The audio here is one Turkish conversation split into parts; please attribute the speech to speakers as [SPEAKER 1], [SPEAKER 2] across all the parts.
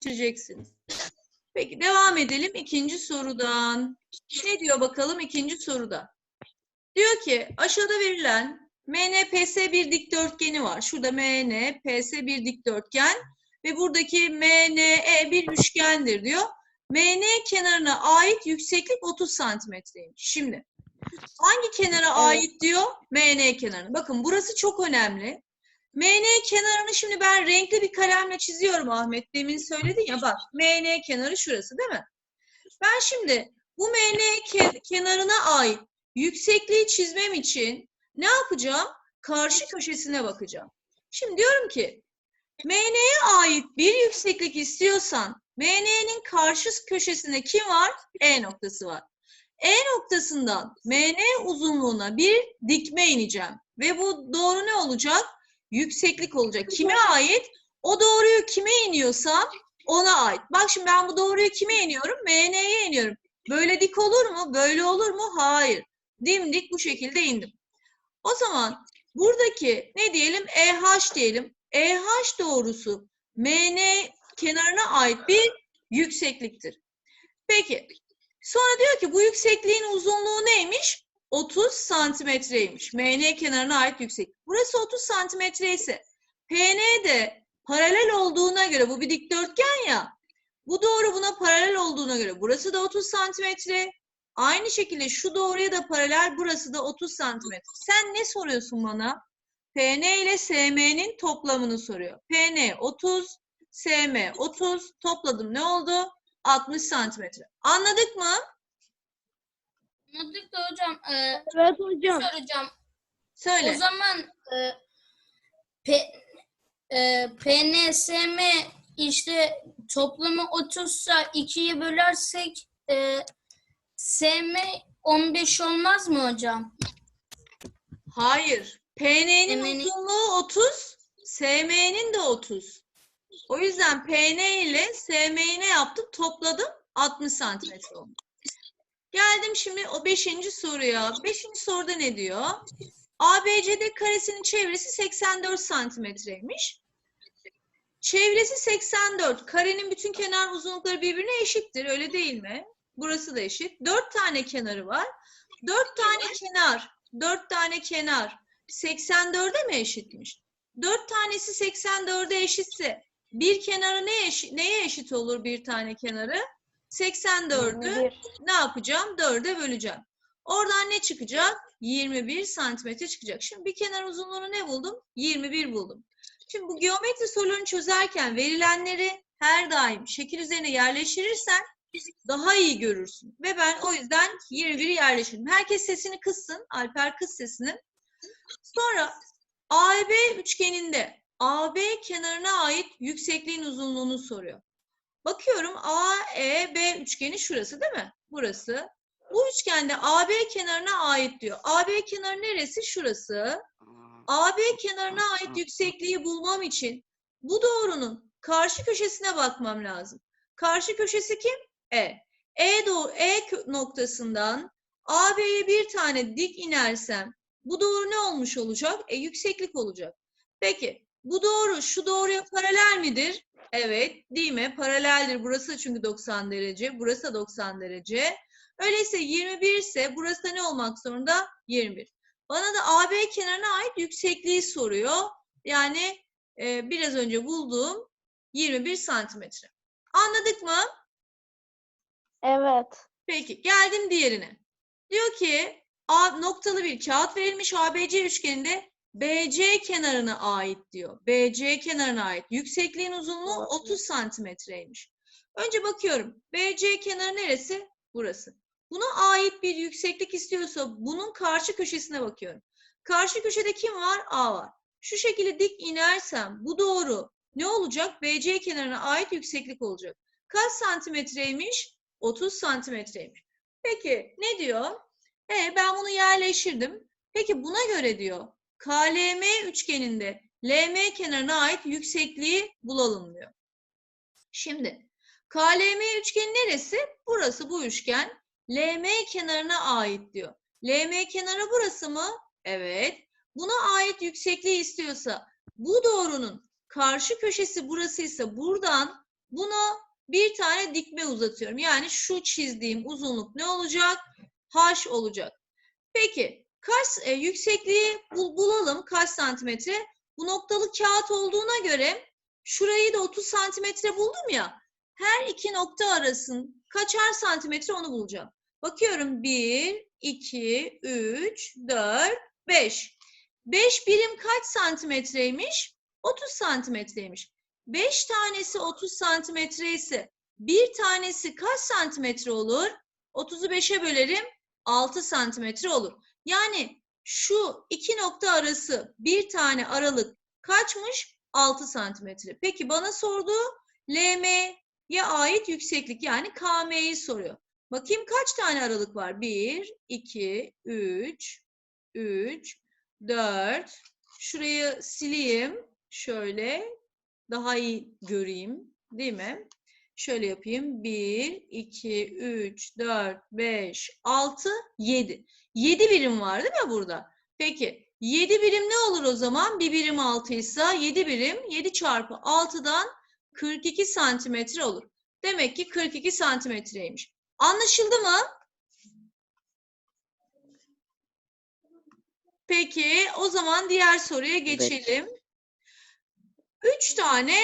[SPEAKER 1] geçireceksiniz. Peki devam edelim ikinci sorudan. Ne diyor bakalım ikinci soruda? Diyor ki aşağıda verilen MNPS bir dikdörtgeni var. Şurada MNPS bir dikdörtgen ve buradaki MNE bir üçgendir diyor. MN kenarına ait yükseklik 30 santimetreymiş. Şimdi hangi kenara ait diyor? MN kenarına. Bakın burası çok önemli. MN kenarını şimdi ben renkli bir kalemle çiziyorum Ahmet. Demin söyledin ya bak MN kenarı şurası değil mi? Ben şimdi bu MN ke- kenarına ait yüksekliği çizmem için ne yapacağım? Karşı köşesine bakacağım. Şimdi diyorum ki MN'ye ait bir yükseklik istiyorsan MN'nin karşı köşesinde kim var? E noktası var. E noktasından MN uzunluğuna bir dikme ineceğim. Ve bu doğru ne olacak? Yükseklik olacak. Kime ait? O doğruyu kime iniyorsam ona ait. Bak şimdi ben bu doğruyu kime iniyorum? MN'ye iniyorum. Böyle dik olur mu? Böyle olur mu? Hayır. Dimdik bu şekilde indim. O zaman buradaki ne diyelim? EH diyelim. EH doğrusu MN kenarına ait bir yüksekliktir. Peki. Sonra diyor ki bu yüksekliğin uzunluğu neymiş? 30 santimetreymiş. MN kenarına ait yükseklik. Burası 30 santimetre ise PN de paralel olduğuna göre bu bir dikdörtgen ya. Bu doğru buna paralel olduğuna göre burası da 30 santimetre. Aynı şekilde şu doğruya da paralel burası da 30 santimetre. Sen ne soruyorsun bana? PN ile SM'nin toplamını soruyor. PN 30, SM 30 topladım ne oldu? 60 santimetre. Anladık mı?
[SPEAKER 2] Anladık da hocam. E,
[SPEAKER 3] Evet hocam.
[SPEAKER 2] soracağım.
[SPEAKER 1] Söyle.
[SPEAKER 2] O zaman e, P, e, PNSM işte toplamı 30 sa 2'ye bölersek e, SM 15 olmaz mı hocam?
[SPEAKER 1] Hayır. PN'nin uzunluğu 30, SM'nin de 30. O yüzden PN ile SM'yi ne yaptım? Topladım. 60 santimetre oldu. Geldim şimdi o 5. soruya. 5. soruda ne diyor? ABCD karesinin çevresi 84 santimetreymiş. Çevresi 84. Karenin bütün kenar uzunlukları birbirine eşittir. Öyle değil mi? Burası da eşit. 4 tane kenarı var. 4 tane kenar. 4 tane kenar. 84'e mi eşitmiş? 4 tanesi 84'e eşitse bir kenarı ne eşit, neye eşit olur bir tane kenarı? 84'ü ne yapacağım? 4'e böleceğim. Oradan ne çıkacak? 21 santimetre çıkacak. Şimdi bir kenar uzunluğunu ne buldum? 21 buldum. Şimdi bu geometri sorularını çözerken verilenleri her daim şekil üzerine yerleştirirsen daha iyi görürsün. Ve ben o yüzden 21'i yerleştirdim. Herkes sesini kıssın. Alper kıs sesini. Sonra AB üçgeninde AB kenarına ait yüksekliğin uzunluğunu soruyor. Bakıyorum AEB üçgeni şurası değil mi? Burası. Bu üçgende AB kenarına ait diyor. AB kenarı neresi? Şurası. AB kenarına ait yüksekliği bulmam için bu doğrunun karşı köşesine bakmam lazım. Karşı köşesi kim? E. E, doğru, e noktasından AB'ye bir tane dik inersem bu doğru ne olmuş olacak? E yükseklik olacak. Peki bu doğru şu doğruya paralel midir? Evet değil mi? Paraleldir. Burası çünkü 90 derece. Burası da 90 derece. Öyleyse 21 ise burası da ne olmak zorunda? 21. Bana da AB kenarına ait yüksekliği soruyor. Yani e, biraz önce bulduğum 21 santimetre. Anladık mı?
[SPEAKER 3] Evet.
[SPEAKER 1] Peki geldim diğerine. Diyor ki A, noktalı bir kağıt verilmiş ABC üçgeninde BC kenarına ait diyor. BC kenarına ait. Yüksekliğin uzunluğu 30 santimetreymiş. Önce bakıyorum. BC kenarı neresi? Burası. Buna ait bir yükseklik istiyorsa bunun karşı köşesine bakıyorum. Karşı köşede kim var? A var. Şu şekilde dik inersem bu doğru ne olacak? BC kenarına ait yükseklik olacak. Kaç santimetreymiş? 30 santimetreymiş. Peki ne diyor? E, ben bunu yerleştirdim. Peki buna göre diyor KLM üçgeninde LM kenarına ait yüksekliği bulalım diyor. Şimdi KLM üçgeni neresi? Burası bu üçgen. LM kenarına ait diyor. LM kenarı burası mı? Evet. Buna ait yüksekliği istiyorsa bu doğrunun karşı köşesi burasıysa buradan Buna bir tane dikme uzatıyorum. Yani şu çizdiğim uzunluk ne olacak? H olacak. Peki kaç e, yüksekliği bul- bulalım kaç santimetre? Bu noktalı kağıt olduğuna göre şurayı da 30 santimetre buldum ya. Her iki nokta arasın kaçar santimetre onu bulacağım. Bakıyorum 1, 2, 3, 4, 5. 5 birim kaç santimetreymiş? 30 santimetreymiş. 5 tanesi 30 santimetre ise bir tanesi kaç santimetre olur? 30'u 5'e bölerim 6 santimetre olur. Yani şu iki nokta arası bir tane aralık kaçmış? 6 santimetre. Peki bana sorduğu LM'ye ait yükseklik yani KM'yi soruyor. Bakayım kaç tane aralık var? 1, 2, 3, 3, 4. Şurayı sileyim. Şöyle daha iyi göreyim. Değil mi? Şöyle yapayım. 1, 2, 3, 4, 5, 6, 7. 7 birim var değil mi burada? Peki 7 birim ne olur o zaman? Bir birim 6 ise 7 birim 7 çarpı 6'dan 42 santimetre olur. Demek ki 42 santimetreymiş. Anlaşıldı mı? Peki o zaman diğer soruya geçelim. Üç tane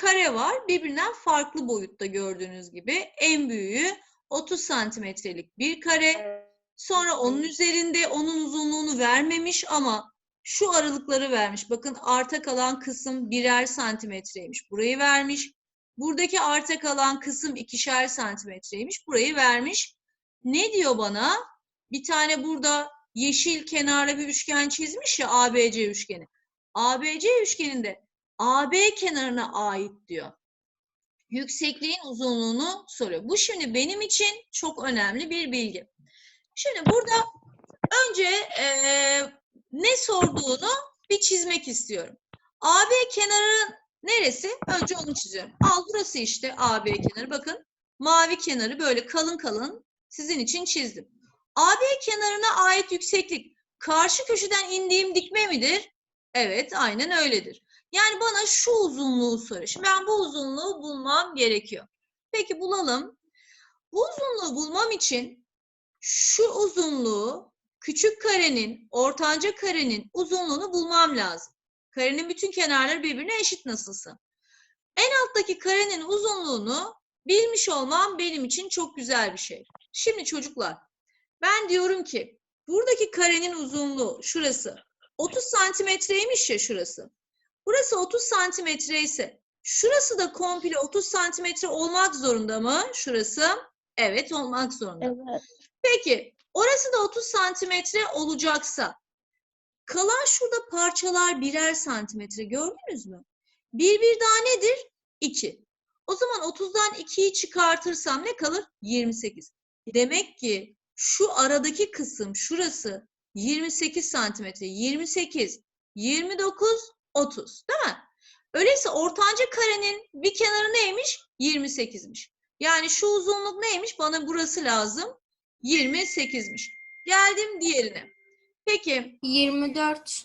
[SPEAKER 1] kare var. Birbirinden farklı boyutta gördüğünüz gibi. En büyüğü 30 santimetrelik bir kare. Sonra onun üzerinde onun uzunluğunu vermemiş ama şu aralıkları vermiş. Bakın arta kalan kısım birer santimetreymiş. Burayı vermiş. Buradaki arta kalan kısım ikişer santimetreymiş. Burayı vermiş. Ne diyor bana? Bir tane burada yeşil kenarlı bir üçgen çizmiş ya ABC üçgeni. ABC üçgeninde AB kenarına ait diyor. Yüksekliğin uzunluğunu soruyor. Bu şimdi benim için çok önemli bir bilgi. Şimdi burada önce eee, ne sorduğunu bir çizmek istiyorum. AB kenarı neresi? Önce onu çiziyorum. Al burası işte AB kenarı. Bakın mavi kenarı böyle kalın kalın sizin için çizdim. AB kenarına ait yükseklik karşı köşeden indiğim dikme midir? Evet, aynen öyledir. Yani bana şu uzunluğu soruyor. Şimdi ben bu uzunluğu bulmam gerekiyor. Peki bulalım. Bu uzunluğu bulmam için şu uzunluğu küçük karenin, ortanca karenin uzunluğunu bulmam lazım. Karenin bütün kenarları birbirine eşit nasılsa. En alttaki karenin uzunluğunu bilmiş olmam benim için çok güzel bir şey. Şimdi çocuklar, ben diyorum ki buradaki karenin uzunluğu şurası 30 santimetreymiş ya şurası. Burası 30 santimetre ise şurası da komple 30 santimetre olmak zorunda mı? Şurası. Evet olmak zorunda.
[SPEAKER 3] Evet.
[SPEAKER 1] Peki orası da 30 santimetre olacaksa kalan şurada parçalar birer santimetre gördünüz mü? Bir bir daha nedir? 2. O zaman 30'dan 2'yi çıkartırsam ne kalır? 28. Demek ki şu aradaki kısım şurası 28 santimetre. 28, 29, 30 değil mi? Öyleyse ortanca karenin bir kenarı neymiş? 28'miş. Yani şu uzunluk neymiş? Bana burası lazım. 28'miş. Geldim diğerine. Peki,
[SPEAKER 2] 24.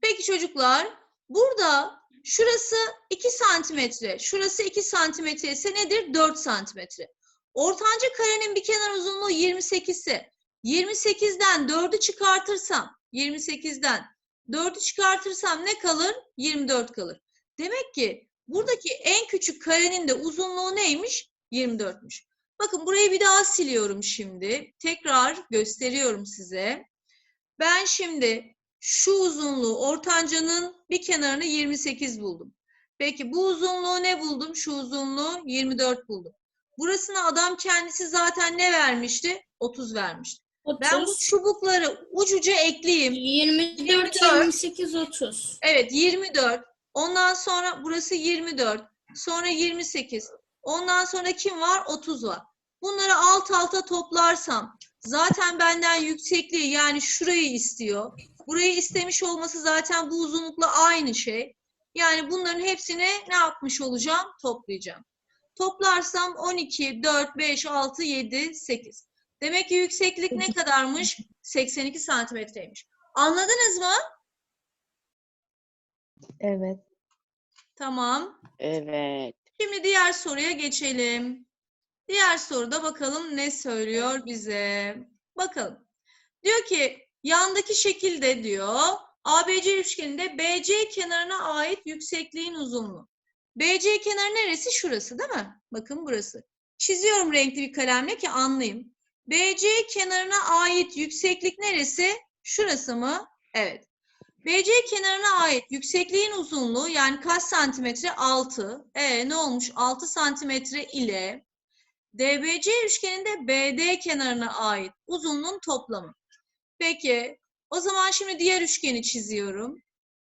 [SPEAKER 1] peki çocuklar, burada şurası 2 santimetre, şurası 2 santimetre ise nedir? 4 santimetre. Ortanca karenin bir kenar uzunluğu 28 ise 28'den 4'ü çıkartırsam, 28'den 4'ü çıkartırsam ne kalır? 24 kalır. Demek ki buradaki en küçük karenin de uzunluğu neymiş? 24'müş. Bakın burayı bir daha siliyorum şimdi. Tekrar gösteriyorum size. Ben şimdi şu uzunluğu ortancanın bir kenarını 28 buldum. Peki bu uzunluğu ne buldum? Şu uzunluğu 24 buldum. Burasına adam kendisi zaten ne vermişti? 30 vermişti. Ben bu
[SPEAKER 2] 30.
[SPEAKER 1] çubukları ucuca ekleyeyim.
[SPEAKER 2] 24,
[SPEAKER 1] 24.
[SPEAKER 2] 28, 30.
[SPEAKER 1] Evet 24. Ondan sonra burası 24. Sonra 28. Ondan sonra kim var? 30 var. Bunları alt alta toplarsam zaten benden yüksekliği yani şurayı istiyor. Burayı istemiş olması zaten bu uzunlukla aynı şey. Yani bunların hepsini ne yapmış olacağım? Toplayacağım. Toplarsam 12, 4, 5, 6, 7, 8. Demek ki yükseklik ne kadarmış? 82 santimetreymiş. Anladınız mı?
[SPEAKER 3] Evet.
[SPEAKER 1] Tamam.
[SPEAKER 3] Evet.
[SPEAKER 1] Şimdi diğer soruya geçelim. Diğer soruda bakalım ne söylüyor bize. Bakalım. Diyor ki yandaki şekilde diyor ABC üçgeninde BC kenarına ait yüksekliğin uzunluğu. BC kenarı neresi? Şurası değil mi? Bakın burası. Çiziyorum renkli bir kalemle ki anlayayım. BC kenarına ait yükseklik neresi? Şurası mı? Evet. BC kenarına ait yüksekliğin uzunluğu yani kaç santimetre? 6. E ne olmuş? 6 santimetre ile DBC üçgeninde BD kenarına ait uzunluğun toplamı. Peki o zaman şimdi diğer üçgeni çiziyorum.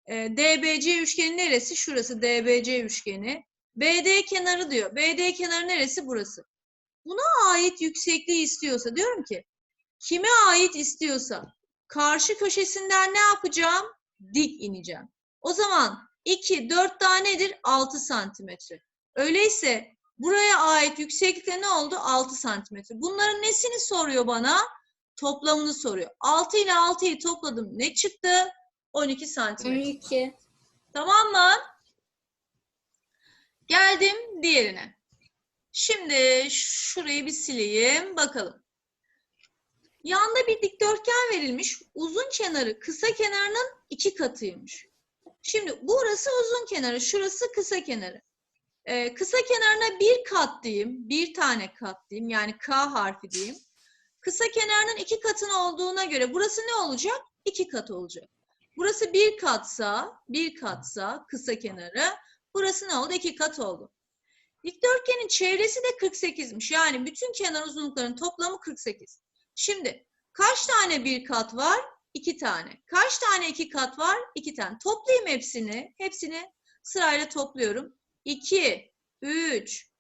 [SPEAKER 1] E, DBC üçgeni neresi? Şurası DBC üçgeni. BD kenarı diyor. BD kenarı neresi? Burası. Buna ait yüksekliği istiyorsa diyorum ki kime ait istiyorsa karşı köşesinden ne yapacağım? Dik ineceğim. O zaman 2, 4 tanedir 6 santimetre. Öyleyse buraya ait yükseklikte ne oldu? 6 santimetre. Bunların nesini soruyor bana? Toplamını soruyor. 6 ile 6'yı topladım. Ne çıktı? 12 santimetre.
[SPEAKER 2] 12.
[SPEAKER 1] Tamam mı? Geldim diğerine. Şimdi şurayı bir sileyim. Bakalım. Yanda bir dikdörtgen verilmiş. Uzun kenarı kısa kenarının iki katıymış. Şimdi burası uzun kenarı, şurası kısa kenarı. Ee, kısa kenarına bir kat diyeyim, bir tane kat diyeyim. Yani K harfi diyeyim. Kısa kenarının iki katın olduğuna göre burası ne olacak? İki kat olacak. Burası bir katsa, bir katsa kısa kenarı. Burası ne oldu? İki kat oldu. Dikdörtgenin çevresi de 48'miş. Yani bütün kenar uzunluklarının toplamı 48. Şimdi kaç tane bir kat var? İki tane. Kaç tane iki kat var? İki tane. Toplayayım hepsini. Hepsini sırayla topluyorum. 2, 3,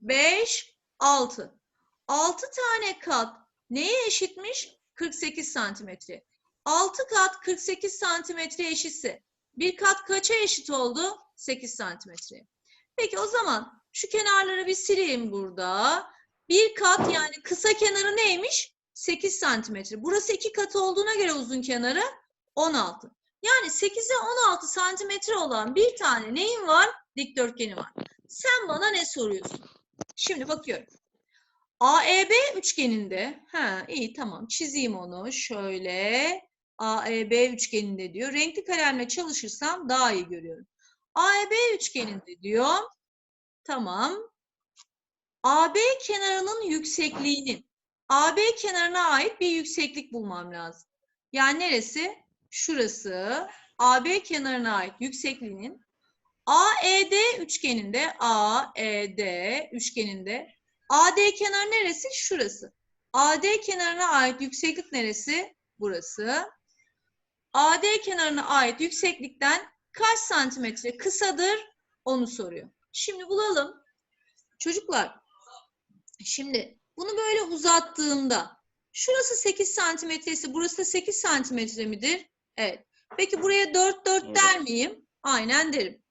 [SPEAKER 1] 5, 6. 6 tane kat neye eşitmiş? 48 santimetre. 6 kat 48 santimetre eşitse bir kat kaça eşit oldu? 8 santimetre. Peki o zaman şu kenarları bir sileyim burada. Bir kat yani kısa kenarı neymiş? 8 santimetre. Burası iki katı olduğuna göre uzun kenarı 16. Yani 8'e 16 santimetre olan bir tane neyin var? Dikdörtgeni var. Sen bana ne soruyorsun? Şimdi bakıyorum. AEB üçgeninde, ha iyi tamam çizeyim onu şöyle. AEB üçgeninde diyor. Renkli kalemle çalışırsam daha iyi görüyorum. AEB üçgeninde diyor. Tamam. AB kenarının yüksekliğinin AB kenarına ait bir yükseklik bulmam lazım. Yani neresi? Şurası. AB kenarına ait yüksekliğinin AED üçgeninde AED üçgeninde AD kenarı neresi? Şurası. AD kenarına ait yükseklik neresi? Burası. AD kenarına ait yükseklikten kaç santimetre kısadır? Onu soruyor. Şimdi bulalım. Çocuklar, şimdi bunu böyle uzattığımda şurası 8 santimetre ise burası da 8 santimetre midir? Evet. Peki buraya 4 4
[SPEAKER 3] Evet.
[SPEAKER 1] der miyim? Aynen derim.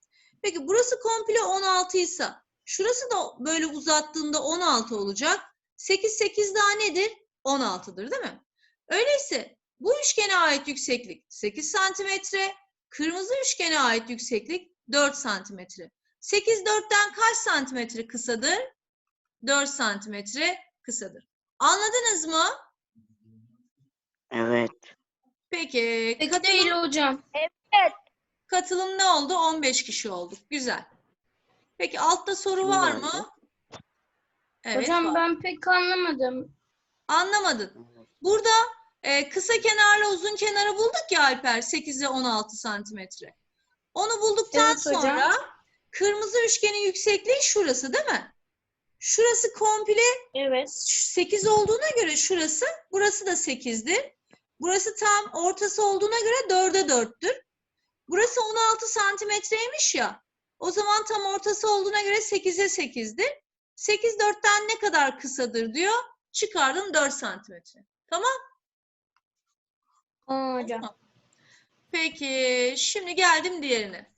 [SPEAKER 1] Peki burası komple 16 ise şurası da böyle uzattığımda 16 olacak. 8 8 daha nedir? 16'dır değil mi? Öyleyse bu üçgene ait yükseklik 8 santimetre, kırmızı üçgene ait yükseklik 4 santimetre. 8 4'ten kaç santimetre kısadır? 4 santimetre kısadır. Anladınız mı?
[SPEAKER 3] Evet.
[SPEAKER 1] Peki katılım,
[SPEAKER 2] değil hocam.
[SPEAKER 1] katılım ne oldu? 15 kişi olduk. Güzel. Peki altta soru var mı? Evet
[SPEAKER 2] hocam
[SPEAKER 1] var.
[SPEAKER 2] ben pek anlamadım.
[SPEAKER 1] Anlamadın. Burada e, kısa kenarla uzun kenarı bulduk ya Alper 8 ile 16 santimetre. Onu bulduktan
[SPEAKER 2] Evet hocam.
[SPEAKER 1] sonra kırmızı üçgenin yüksekliği şurası değil mi? Şurası komple
[SPEAKER 2] Evet.
[SPEAKER 1] 8 olduğuna göre şurası, burası da 8'dir. Burası tam ortası olduğuna göre 4'e 4'tür. Burası 16 santimetreymiş ya. O zaman tam ortası olduğuna göre 8'e 8'dir. 8 4'ten ne kadar kısadır diyor. Çıkardım 4 santimetre. Tamam.
[SPEAKER 2] Hocam.
[SPEAKER 1] Peki şimdi geldim diğerine.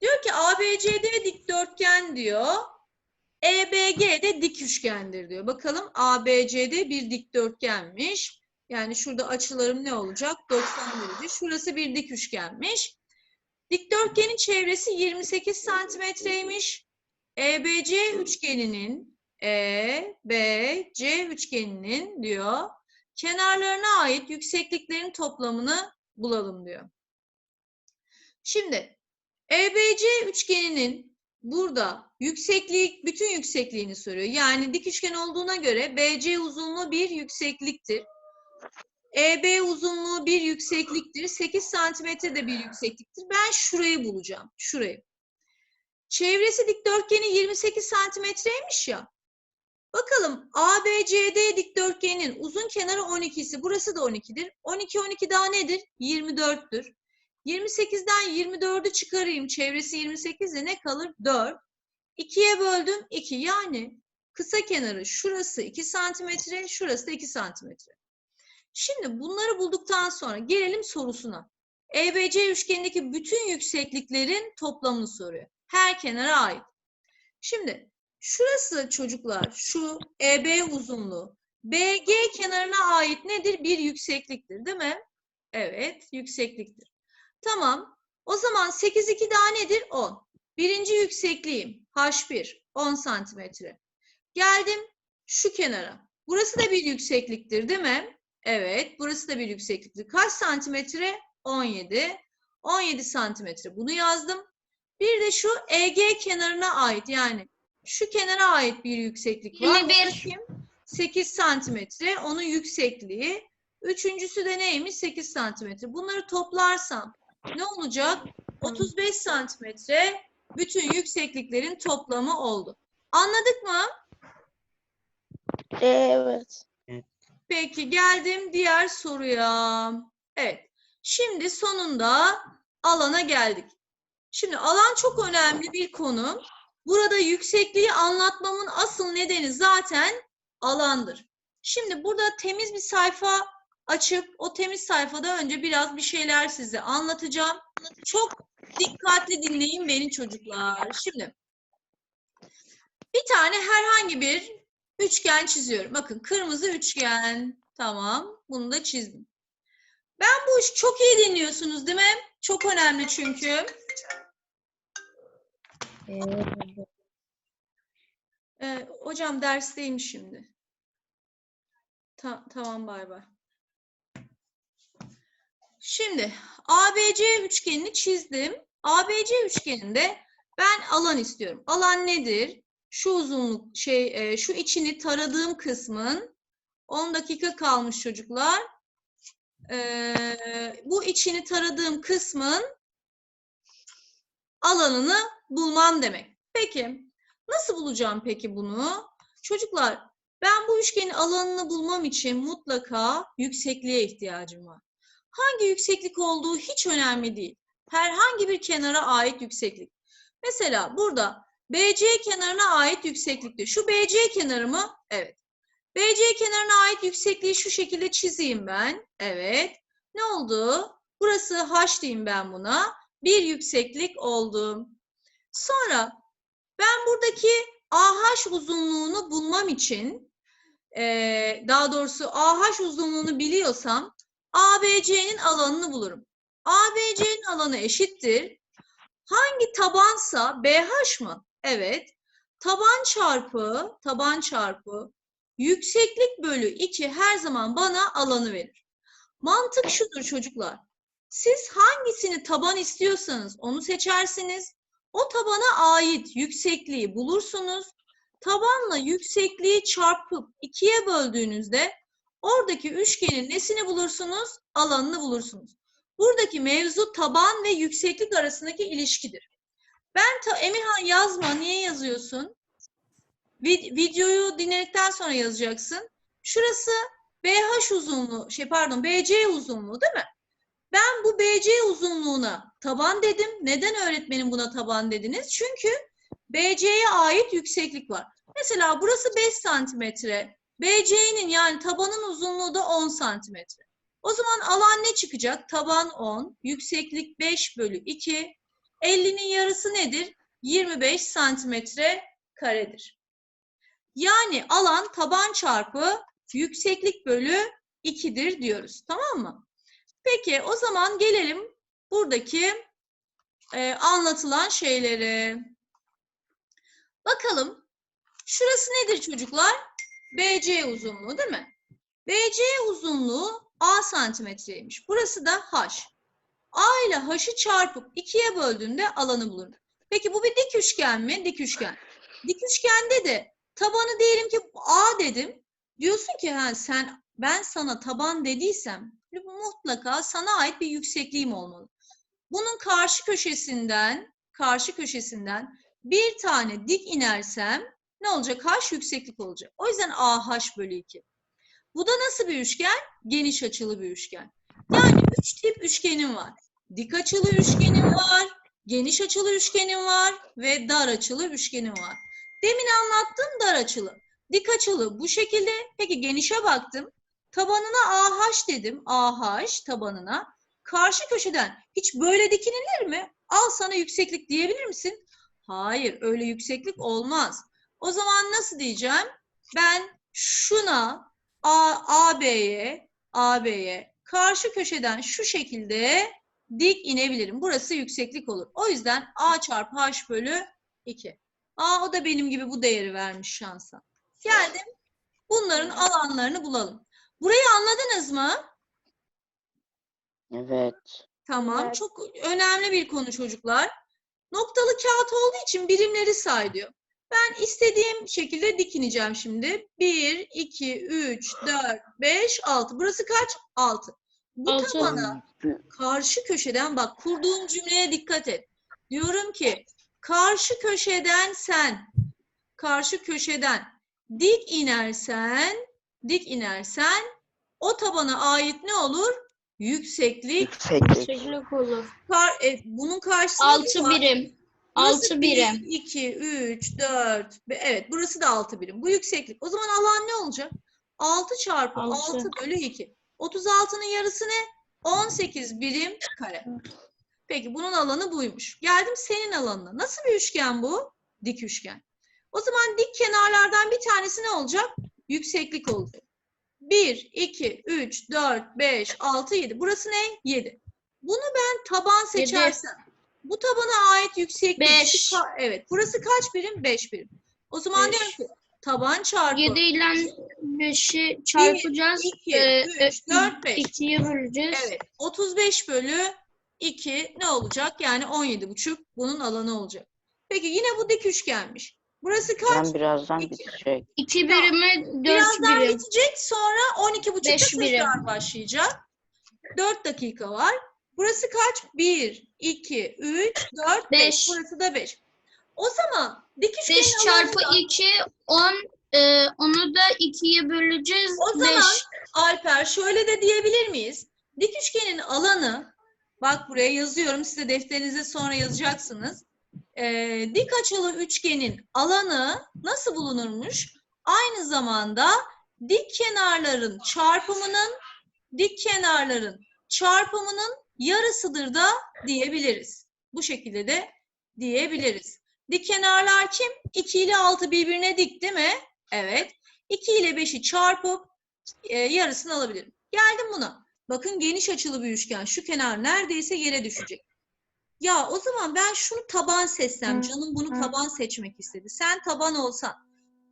[SPEAKER 1] Diyor ki ABCD dikdörtgen diyor. EBG de dik üçgendir diyor. Bakalım ABCD bir dikdörtgenmiş. Yani şurada açılarım ne olacak? 90 derece. Şurası bir dik üçgenmiş. Dikdörtgenin çevresi 28 santimetreymiş. EBC üçgeninin EBC üçgeninin diyor kenarlarına ait yüksekliklerin toplamını bulalım diyor. Şimdi EBC üçgeninin burada yükseklik, bütün yüksekliğini soruyor. Yani dik üçgen olduğuna göre BC uzunluğu bir yüksekliktir. EB uzunluğu bir yüksekliktir. 8 santimetre de bir yüksekliktir. Ben şurayı bulacağım. Şurayı. Çevresi dikdörtgenin 28 santimetreymiş ya. Bakalım ABCD dikdörtgenin uzun kenarı 12'si. Burası da 12'dir. 12 12 daha nedir? 24'tür. 28'den 24'ü çıkarayım. Çevresi 28 de ne kalır? 4. 2'ye böldüm 2. Yani kısa kenarı şurası 2 santimetre, şurası da 2 santimetre. Şimdi bunları bulduktan sonra gelelim sorusuna. EBC üçgenindeki bütün yüksekliklerin toplamını soruyor. Her kenara ait. Şimdi şurası çocuklar şu EB uzunluğu BG kenarına ait nedir? Bir yüksekliktir değil mi? Evet yüksekliktir. Tamam. O zaman 8 2 daha nedir? 10. Birinci yüksekliğim H1 10 santimetre. Geldim şu kenara. Burası da bir yüksekliktir değil mi? Evet, burası da bir yüksekliktir. Kaç santimetre? 17. 17 santimetre. Bunu yazdım. Bir de şu EG kenarına ait yani şu kenara ait bir yükseklik var.
[SPEAKER 2] 21.
[SPEAKER 1] O da kim? 8 santimetre. Onun yüksekliği. Üçüncüsü de neymiş? 8 santimetre. Bunları toplarsam ne olacak? 35 santimetre bütün yüksekliklerin toplamı oldu. Anladık mı?
[SPEAKER 3] Evet.
[SPEAKER 1] Peki geldim diğer soruya. Evet. Şimdi sonunda alana geldik. Şimdi alan çok önemli bir konu. Burada yüksekliği anlatmamın asıl nedeni zaten alandır. Şimdi burada temiz bir sayfa açıp o temiz sayfada önce biraz bir şeyler size anlatacağım. Çok dikkatli dinleyin beni çocuklar. Şimdi bir tane herhangi bir üçgen çiziyorum. Bakın kırmızı üçgen. Tamam. Bunu da çizdim. Ben bu işi çok iyi dinliyorsunuz değil mi? Çok önemli çünkü. Ee, hocam dersteyim şimdi. Ta- tamam bay bay. Şimdi ABC üçgenini çizdim. ABC üçgeninde ben alan istiyorum. Alan nedir? Şu uzunluk şey e, şu içini taradığım kısmın 10 dakika kalmış çocuklar. Ee, bu içini taradığım kısmın alanını bulmam demek. Peki nasıl bulacağım peki bunu? Çocuklar ben bu üçgenin alanını bulmam için mutlaka yüksekliğe ihtiyacım var. Hangi yükseklik olduğu hiç önemli değil. Herhangi bir kenara ait yükseklik. Mesela burada BC kenarına ait yükseklikte. Şu BC kenarı mı? Evet. BC kenarına ait yüksekliği şu şekilde çizeyim ben. Evet. Ne oldu? Burası H diyeyim ben buna. Bir yükseklik oldu. Sonra ben buradaki AH uzunluğunu bulmam için eee, daha doğrusu AH uzunluğunu biliyorsam ABC'nin alanını bulurum. ABC'nin alanı eşittir. Hangi tabansa BH mı? Evet. Taban çarpı taban çarpı yükseklik bölü 2 her zaman bana alanı verir. Mantık şudur çocuklar. Siz hangisini taban istiyorsanız onu seçersiniz. O tabana ait yüksekliği bulursunuz. Tabanla yüksekliği çarpıp ikiye böldüğünüzde oradaki üçgenin nesini bulursunuz? Alanını bulursunuz. Buradaki mevzu taban ve yükseklik arasındaki ilişkidir. Ben ta Emirhan yazma. Niye yazıyorsun? Vid- videoyu dinledikten sonra yazacaksın. Şurası BH uzunluğu, şey pardon BC uzunluğu değil mi? Ben bu BC uzunluğuna taban dedim. Neden öğretmenim buna taban dediniz? Çünkü BC'ye ait yükseklik var. Mesela burası 5 santimetre. BC'nin yani tabanın uzunluğu da 10 santimetre. O zaman alan ne çıkacak? Taban 10, yükseklik 5 bölü 2. 50'nin yarısı nedir? 25 santimetre karedir. Yani alan taban çarpı yükseklik bölü 2'dir diyoruz. Tamam mı? Peki o zaman gelelim buradaki e, anlatılan şeyleri. Bakalım. Şurası nedir çocuklar? BC uzunluğu değil mi? BC uzunluğu A santimetreymiş. Burası da H. A ile H'ı çarpıp ikiye böldüğünde alanı bulurum. Peki bu bir dik üçgen mi? Dik üçgen. Dik üçgende de tabanı diyelim ki A dedim. Diyorsun ki ha, sen ben sana taban dediysem mutlaka sana ait bir yüksekliğim olmalı. Bunun karşı köşesinden karşı köşesinden bir tane dik inersem ne olacak? H yükseklik olacak. O yüzden AH bölü 2. Bu da nasıl bir üçgen? Geniş açılı bir üçgen. Yani üç tip üçgenim var. Dik açılı üçgenim var, geniş açılı üçgenim var ve dar açılı üçgenim var. Demin anlattığım dar açılı. Dik açılı bu şekilde. Peki genişe baktım. Tabanına AH dedim. AH tabanına. Karşı köşeden hiç böyle dikinilir mi? Al sana yükseklik diyebilir misin? Hayır, öyle yükseklik olmaz. O zaman nasıl diyeceğim? Ben şuna AB'ye, AB'ye karşı köşeden şu şekilde dik inebilirim. Burası yükseklik olur. O yüzden A çarpı H bölü 2. A o da benim gibi bu değeri vermiş şansa. Geldim. Bunların alanlarını bulalım. Burayı anladınız mı?
[SPEAKER 3] Evet.
[SPEAKER 1] Tamam.
[SPEAKER 2] Evet.
[SPEAKER 1] Çok önemli bir konu çocuklar. Noktalı kağıt olduğu için birimleri say diyor. Ben istediğim şekilde dikineceğim şimdi. 1, 2, 3, 4, 5, 6. Burası kaç? 6. Bu
[SPEAKER 2] Altı.
[SPEAKER 1] tabana karşı köşeden bak kurduğum cümleye dikkat et. Diyorum ki karşı köşeden sen karşı köşeden dik inersen dik inersen o tabana ait ne olur? Yükseklik.
[SPEAKER 3] Yükseklik.
[SPEAKER 2] Yükseklik olur.
[SPEAKER 1] Kar, e, bunun karşısında
[SPEAKER 2] 6 birim. 6 birim.
[SPEAKER 1] 2, 3, 4. Evet burası da 6 birim. Bu yükseklik. O zaman alan ne olacak? 6 çarpı
[SPEAKER 2] Altı.
[SPEAKER 1] 6 bölü 2. 36'nın yarısı ne? 18 birim kare. Peki bunun alanı buymuş. Geldim senin alanına. Nasıl bir üçgen bu? Dik üçgen. O zaman dik kenarlardan bir tanesi ne olacak? Yükseklik olacak. 1, 2, 3, 4, 5, 6, 7. Burası ne? 7. Bunu ben taban
[SPEAKER 2] Yedi.
[SPEAKER 1] seçersem bu tabana ait yükseklik.
[SPEAKER 2] Beş.
[SPEAKER 1] şu ka- Evet. Burası kaç birim? 5 birim. O zaman
[SPEAKER 2] Beş.
[SPEAKER 1] diyorum ki taban çarpı
[SPEAKER 2] 7 ile 5'i çarpacağız.
[SPEAKER 1] 2,
[SPEAKER 2] Ee,
[SPEAKER 1] 3, 4, 5.
[SPEAKER 2] 2'ye böleceğiz.
[SPEAKER 1] Evet. 35 bölü 2 ne olacak? Yani 17,5 bunun alanı olacak. Peki yine bu dik üçgenmiş. Burası kaç?
[SPEAKER 3] Ben birazdan
[SPEAKER 1] İki.
[SPEAKER 3] bitecek.
[SPEAKER 2] 2 birime 4
[SPEAKER 1] Birazdan
[SPEAKER 2] birim.
[SPEAKER 1] bitecek sonra 12.30'da
[SPEAKER 2] Beş
[SPEAKER 1] tekrar
[SPEAKER 2] birim.
[SPEAKER 1] başlayacak. 4 dakika var. Burası kaç? 1, 2, 3, 4, 5.
[SPEAKER 2] Beş.
[SPEAKER 1] Burası da 5. O zaman dik üçgenin
[SPEAKER 2] 5
[SPEAKER 1] alanı
[SPEAKER 2] çarpı
[SPEAKER 1] da-
[SPEAKER 2] 2 10. Ee, onu da 2'ye böleceğiz.
[SPEAKER 1] O zaman
[SPEAKER 2] 5.
[SPEAKER 1] Alper şöyle de diyebilir miyiz? Dik üçgenin alanı, bak buraya yazıyorum size defterinize sonra yazacaksınız. Ee, dik açılı üçgenin alanı nasıl bulunurmuş? Aynı zamanda dik kenarların çarpımının dik kenarların çarpımının yarısıdır da diyebiliriz. Bu şekilde de diyebiliriz. Dik kenarlar kim? 2 ile 6 birbirine dik değil mi? Evet. 2 ile 5'i çarpıp e, yarısını alabilirim. Geldim buna. Bakın geniş açılı bir üçgen. Şu kenar neredeyse yere düşecek. Ya o zaman ben şunu taban seçsem, canım bunu taban seçmek istedi. Sen taban olsan,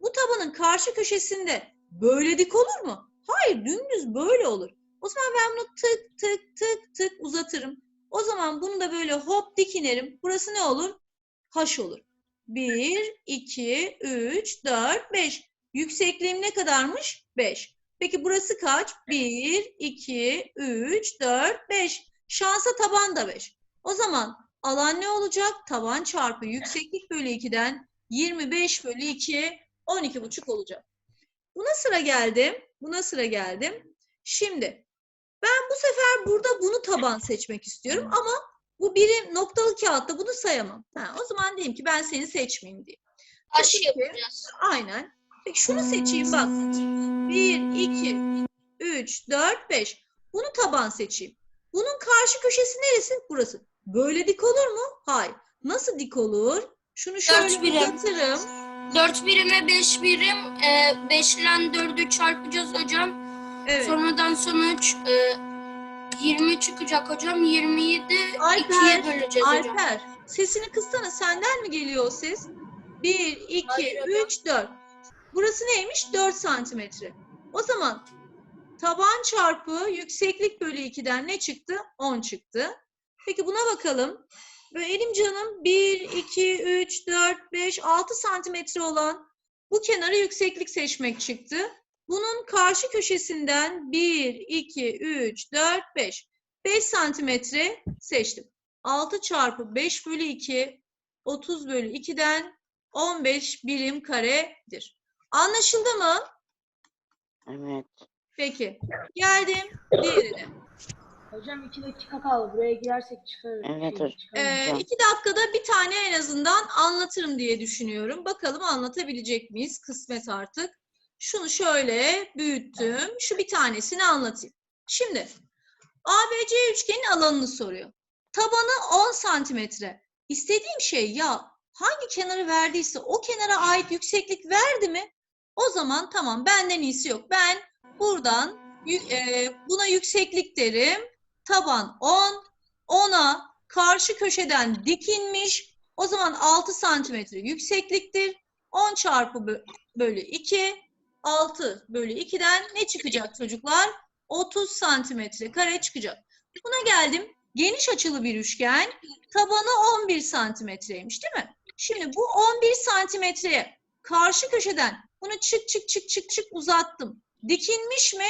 [SPEAKER 1] bu tabanın karşı köşesinde böyle dik olur mu? Hayır, dümdüz böyle olur. O zaman ben bunu tık tık tık tık uzatırım. O zaman bunu da böyle hop dik inerim. Burası ne olur? H olur. 1, 2, 3, 4, 5. Yüksekliğim ne kadarmış? 5. Peki burası kaç? 1, 2, 3, 4, 5. Şansa taban da 5. O zaman alan ne olacak? Taban çarpı yükseklik bölü 2'den 25 bölü 2, 12,5 olacak. Buna sıra geldim. Buna sıra geldim. Şimdi ben bu sefer burada bunu taban seçmek istiyorum ama bu birim noktalı kağıtta bunu sayamam. Ha, o zaman diyeyim ki ben seni seçmeyeyim diye. Peki,
[SPEAKER 2] yapacağız.
[SPEAKER 1] Aynen. Peki şunu seçeyim bak. 1, 2, 3, 4, 5. Bunu taban seçeyim. Bunun karşı köşesi neresi? Burası. Böyle dik olur mu? Hayır. Nasıl dik olur? Şunu şöyle
[SPEAKER 2] birim.
[SPEAKER 1] uzatırım.
[SPEAKER 2] 4 birime 5 birim. 5 ile 4'ü çarpacağız hocam.
[SPEAKER 1] Evet.
[SPEAKER 2] Sonradan sonuç 20 çıkacak hocam. 27 2'ye
[SPEAKER 1] Alper,
[SPEAKER 2] böleceğiz hocam.
[SPEAKER 1] Alper, sesini kıssana. Senden mi geliyor o ses? 1, 2,
[SPEAKER 2] Hayır hocam.
[SPEAKER 1] 3, 4. Burası neymiş? 4 santimetre. O zaman taban çarpı yükseklik bölü 2'den ne çıktı? 10 çıktı. Peki buna bakalım. Böyle elim canım 1, 2, 3, 4, 5, 6 santimetre olan bu kenarı yükseklik seçmek çıktı. Bunun karşı köşesinden 1, 2, 3, 4, 5. 5 santimetre seçtim. 6 çarpı 5 bölü 2, 30 bölü 2'den 15 birim karedir. Anlaşıldı mı?
[SPEAKER 3] Evet.
[SPEAKER 1] Peki. Geldim diğerine.
[SPEAKER 4] Hocam iki dakika kaldı. Buraya girersek çıkarız.
[SPEAKER 3] Evet
[SPEAKER 4] Şey,
[SPEAKER 3] hocam.
[SPEAKER 1] Ee, iki dakikada bir tane en azından anlatırım diye düşünüyorum. Bakalım anlatabilecek miyiz? Kısmet artık. Şunu şöyle büyüttüm. Şu bir tanesini anlatayım. Şimdi ABC üçgenin alanını soruyor. Tabanı 10 santimetre. İstediğim şey ya hangi kenarı verdiyse o kenara ait yükseklik verdi mi? O zaman tamam benden iyisi yok. Ben buradan e, buna yükseklik derim. Taban 10. 10'a karşı köşeden dikinmiş. O zaman 6 santimetre yüksekliktir. 10 çarpı bö- bölü 2. 6 bölü 2'den ne çıkacak çocuklar? 30 santimetre kare çıkacak. Buna geldim. Geniş açılı bir üçgen. Tabanı 11 santimetreymiş değil mi? Şimdi bu 11 santimetreye karşı köşeden bunu çık çık çık çık çık uzattım. Dikinmiş mi?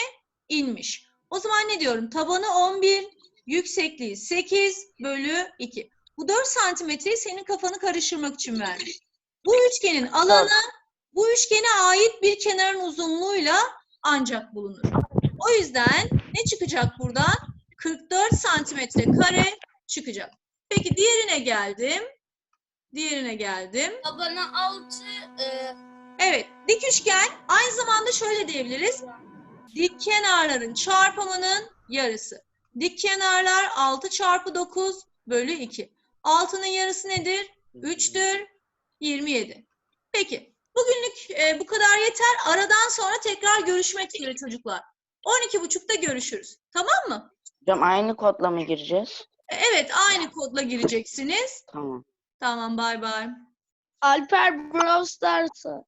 [SPEAKER 1] İnmiş. O zaman ne diyorum? Tabanı 11, yüksekliği 8 bölü 2. Bu 4 santimetreyi senin kafanı karıştırmak için vermiş. Bu üçgenin alanı bu üçgene ait bir kenarın uzunluğuyla ancak bulunur. O yüzden ne çıkacak buradan? 44 santimetre kare çıkacak. Peki diğerine geldim. Diğerine geldim.
[SPEAKER 2] Tabanı 6 e,
[SPEAKER 1] Evet, dik üçgen aynı zamanda şöyle diyebiliriz. Dik kenarların çarpımının yarısı. Dik kenarlar 6 çarpı 9 bölü 2. 6'nın yarısı nedir? 3'tür. 27. Peki, bugünlük e, bu kadar yeter. Aradan sonra tekrar görüşmek üzere çocuklar. 12.30'da görüşürüz. Tamam mı?
[SPEAKER 3] Hocam aynı kodla mı gireceğiz?
[SPEAKER 1] E, Evet, aynı kodla gireceksiniz.
[SPEAKER 3] Tamam.
[SPEAKER 1] Tamam, bay bay.
[SPEAKER 5] Alper Brawl Stars'ı.